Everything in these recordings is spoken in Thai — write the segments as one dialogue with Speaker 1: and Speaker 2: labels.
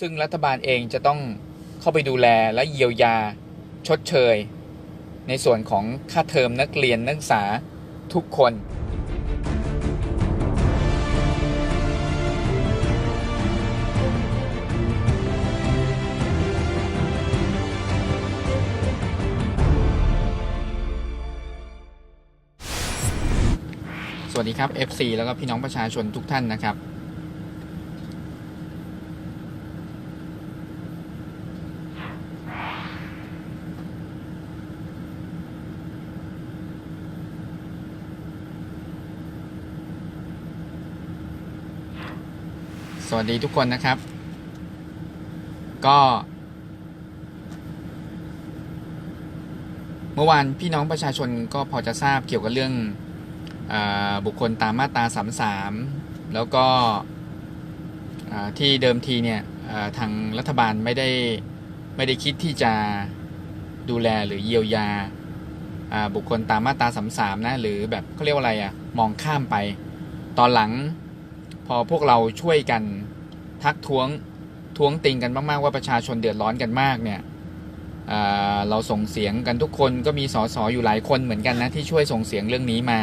Speaker 1: ซึ่งรัฐบาลเองจะต้องเข้าไปดูแลและเยียวยาชดเชย ในส่วนของค่าเทอมนักเรียนนักศึกษาทุกคน สวัสดีครับ FC แล้วก็พี่น้องประชาชนทุกท่านนะครับ สวัสดีทุกคนนะครับ ก็ เมื่อวานพี่น้องประชาชนก็พอจะทราบเกี่ยวกับเรื่องอบุคคลตามมาตรา33แล้วก็ที่เดิมทีเนี่ยทางรัฐบาลไม่ได้ไม่ได้คิดที่จะดูแลหรือเยียวยาบุคคลตามมาตรา33นะ หรือแบบเขาเรียกว่าอะไรอะมองข้ามไป ตอนหลัง พอพวกเราช่วยกันทักท้วงท้วงติงกันมาก ๆ ว่าประชาชนเดือดร้อนกันมากเนี่ยเราส่งเสียงกันทุกคนก็มีสสอยู่หลายคนเหมือนกันนะที่ช่วยส่งเสียงเรื่องนี้มา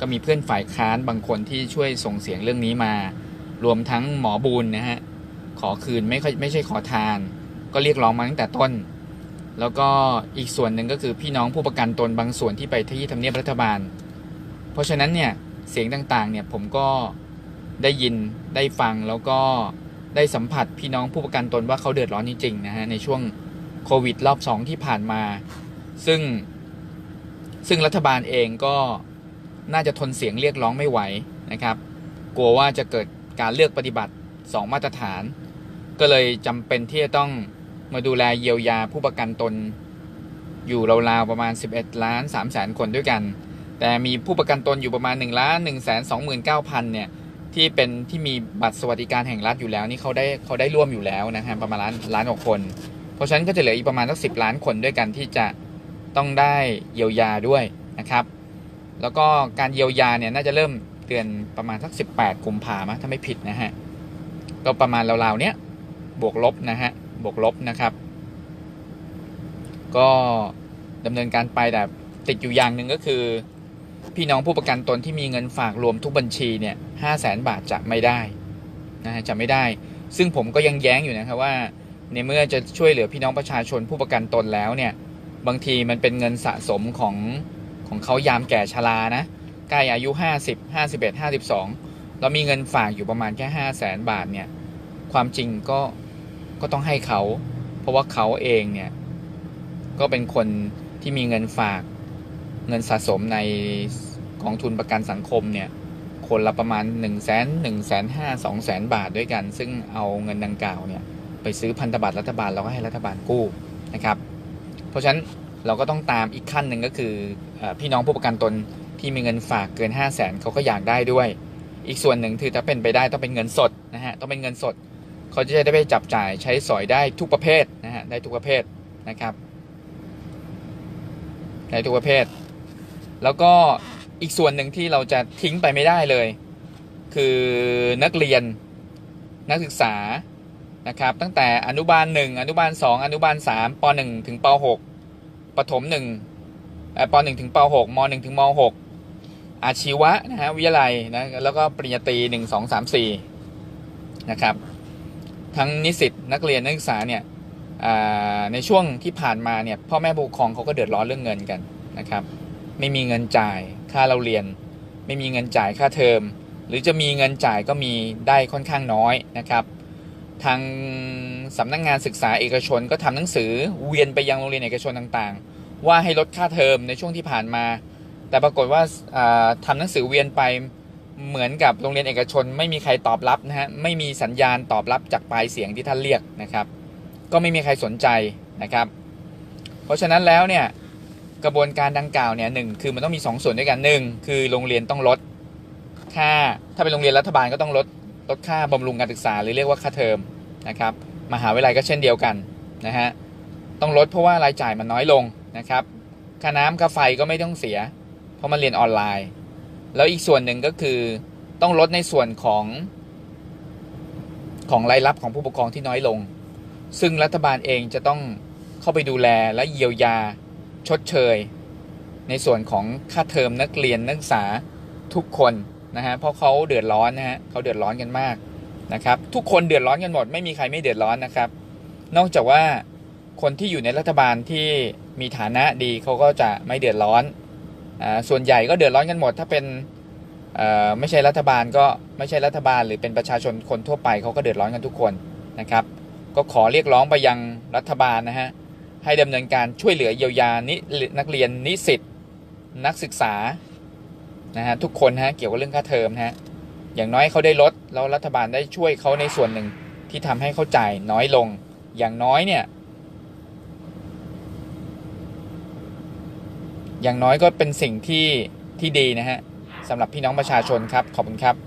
Speaker 1: ก็มีเพื่อนฝ่ายค้านบางคนที่ช่วยส่งเสียงเรื่องนี้มา รวมทั้งหมอบูลนะฮะขอคืนไม่ค่อยไม่ใช่ขอทาน ก็เรียกร้องมาตั้งแต่ต้น แล้วก็อีกส่วนหนึ่งก็คือพี่น้องผู้ประกันตนบางส่วนที่ไปที่ทำเนียบรัฐบาล เพราะฉะนั้นเนี่ยเสียงต่างๆเนี่ยผมก็ ได้ยินได้ฟังแล้วก็ได้สัมผัสพี่น้องผู้ประกันตนว่าเขาเดือดร้อนจริงๆนะฮะในช่วงโควิดรอบสองที่ผ่านมา ซึ่งซึ่งรัฐบาลเองก็น่าจะทนเสียงเรียกร้องไม่ไหวนะครับ กลัวว่าจะเกิดการเลือกปฏิบัติ 2 มาตรฐาน ก็เลยจำเป็นที่จะต้องมาดูแลเยียวยาผู้ประกันตน อยู่ราวๆประมาณ 11 ล้าน3แสนคนด้วยกัน แต่มีผู้ประกันตนอยู่ประมาณ1ล้าน1แสน29,000เนี่ย ที่เป็นที่มีบัตรสวัสดิการแห่งรัฐอยู่แล้วนี่เขาได้เขาได้ร่วมอยู่แล้วนะฮะประมาณล้านล้านกว่าคน เพราะฉะนั้นก็จะเหลืออีกประมาณสักสิบล้านคนด้วยกันที่จะต้องได้เยียวยาด้วยนะครับ แล้วก็การเยียวยาเนี่ยน่าจะเริ่มเดือนประมาณสัก 18 กุมภาพันธ์ถ้าไม่ผิดนะฮะก็ประมาณราวๆเนี้ยบวกลบนะฮะบวกลบนะครับ ก็ดำเนินการไปแต่ติดอยู่อย่างหนึ่งก็คือ พี่น้องผู้ประกันตนที่มีเงินฝากรวมทุกบัญชีเนี่ยห้าแสนบาทจะไม่ได้นะฮะจะไม่ได้ ซึ่งผมก็ยังแย้งอยู่นะครับว่า ในเมื่อจะช่วยเหลือพี่น้องประชาชนผู้ประกันตนแล้วเนี่ยบางทีมันเป็นเงินสะสมของของเขายามแก่ชรานะใกล้อายุ 50 51 52 เรามีเงินฝากอยู่ประมาณแค่5 0 0แสนบาทเนี่ยความจริงก็ก็ต้องให้เขา เพราะว่าเขาเองเนี่ยก็เป็นคนที่มีเงินฝาก เงินสะสมในกองทุนประกันสังคมเนี่ยคนละประมาณ 1 0 0 0 0 0 1 5 0 0 0 2 0 0 0 0บาทด้วยกัน ซึ่งเอาเงินดังกล่าวเนี่ยไปซื้อพันธบัตรรัฐบาลแล้วก็ให้รัฐบาลกู้นะครับ เพราะฉะนั้นเราก็ต้องตามอีกขั้นหนึ่งก็คือออพี่น้องผู้ประกันตนที่มีเงินฝากเกิน 5 0 0แสนเขาก็อยากได้ด้วย อีกส่วนหนึ่งคือถ้าเป็นไปได้ต้องเป็นเงินสดนะฮะต้องเป็นเงินสดเขาจะได้ไปจับจ่ายใช้สอยได้ทุกประเภทนะฮะได้ทุกประเภทนะครับได้ทุกประเภท แล้วก็อีกส่วนหนึ่งที่เราจะทิ้งไปไม่ได้เลย คือนักเรียนนักศึกษานะครับ ตั้งแต่อนุบาล 1 อนุบาล 2 อนุบาล 3ป .1 ถึงป .6 ปฐมหนึ่งปหนึ่งถึงปหกมหนึ่งถึงมหกอาชีวะนะฮะวิทยาลัยนะแล้วก็ปริญญาตรีหนึ่งสองสามสี่นะครับทั้งนิสิตนักเรียนนักศึกษาเนี่ยในช่วงที่ผ่านมาเนี่ยพ่อแม่ผู้ปกครองเขาก็เดือดร้อนเรื่องเงินกันนะครับ ไม่มีเงินจ่ายค่าเราเรียน ไม่มีเงินจ่ายค่าเทอม หรือจะมีเงินจ่ายก็มีได้ค่อนข้างน้อยนะครับ ทางสำนักงงานศึกษาเอกชนก็ทำหนังสือเวียนไปยังโรงเรียนเอกชนต่างๆ ว่าให้ลดค่าเทอมในช่วงที่ผ่านมา แต่ปรากฏว่าทำหนังสือเวียนไปเหมือนกับโรงเรียนเอกชน ไม่มีใครตอบรับนะฮะไม่มีสัญญาณตอบรับจากปลายเสียงที่ท่านเรียกนะครับ ก็ไม่มีใครสนใจนะครับ เพราะฉะนั้นแล้วเนี่ย กระบวนการดังกล่าวเนี่ยหนึ่งคือมันต้องมี 2 ส่วนด้วยกันหนึ่งคือโรงเรียนต้องลดค่าถ้าเป็นโรงเรียนรัฐบาลก็ต้องลดลดค่าบำรุงการศึกษาหรือเรียกว่าค่าเทอมนะครับมหาวิทยาลัยก็เช่นเดียวกันนะฮะต้องลดเพราะว่ารายจ่ายมันน้อยลงนะครับค่าน้ำค่าไฟก็ไม่ต้องเสีย เพราะมันเรียนออนไลน์ แล้วอีกส่วนหนึ่งก็คือต้องลดในส่วนของของรายรับของผู้ปกครองที่น้อยลง ซึ่งรัฐบาลเองจะต้องเข้าไปดูแลและเยียวยา ชดเชย ในส่วนของค่าเทอมนักเรียนนักศึกษาทุกคนนะฮะเพราะเขาเดือดร้อนนะฮะเขาเดือดร้อนกันมากนะครับ ทุกคนเดือดร้อนกันหมด ไม่มีใครไม่เดือดร้อนนะครับ นอกจากว่าคนที่อยู่ในรัฐบาลที่มีฐานะดีเขาก็จะไม่เดือดร้อนอ่าส่วนใหญ่ก็เดือดร้อนกันหมด ถ้าเป็นเอ่อไม่ใช่รัฐบาลก็ไม่ใช่รัฐบาล หรือเป็นประชาชนคนทั่วไปเขาก็เดือดร้อนกันทุกคนนะครับ ก็ขอเรียกร้องไปยังรัฐบาลนะฮะ ให้ดำเนินการช่วยเหลือเยียวยานินักเรียนนิสิตนักศึกษานะฮะทุกคนฮะเกี่ยวกับเรื่องค่าเทอมนะฮะอย่างน้อยเขาได้ลดแล้วรัฐบาลได้ช่วยเขาในส่วนหนึ่งที่ทำให้เขาจ่ายน้อยลงอย่างน้อยเนี่ย อย่างน้อยก็เป็นสิ่งที่ที่ดีนะฮะสำหรับพี่น้องประชาชนครับ ขอบคุณครับ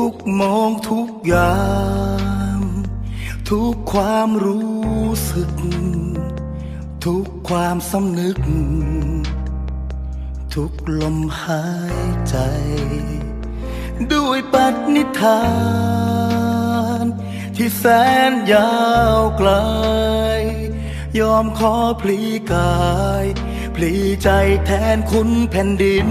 Speaker 2: ทุกมองทุกยางทุกความรู้สึก ทุกความสำนึก ทุกลมหายใจ ด้วยปณิธาน ที่แสนยาวไกล ยอมขอพลีกาย พลีใจแทนคุณแผ่นดิน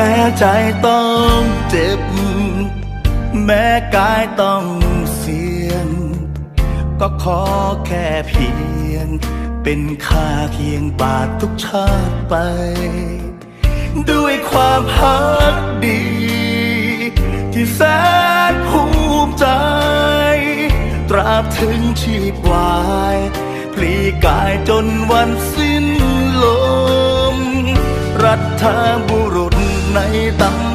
Speaker 2: ม้ใจต้องเจ็บ แม้กายต้องเสียง ก็ขอแค่เพียง เป็นค่าเคียงบาททุกชาติไป ด้วยความพักดี ที่แสนภูมิใจ ตราบถึงชีพวายพลีกายจนวันสิ้น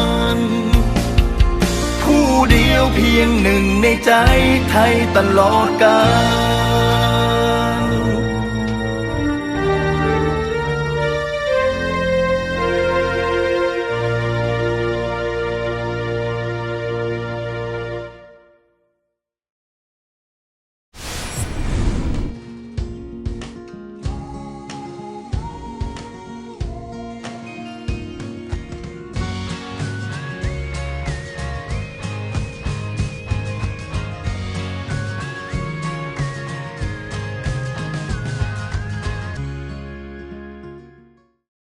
Speaker 2: ล ยวเพียงหนึ่งในใจไทยตลอดกาล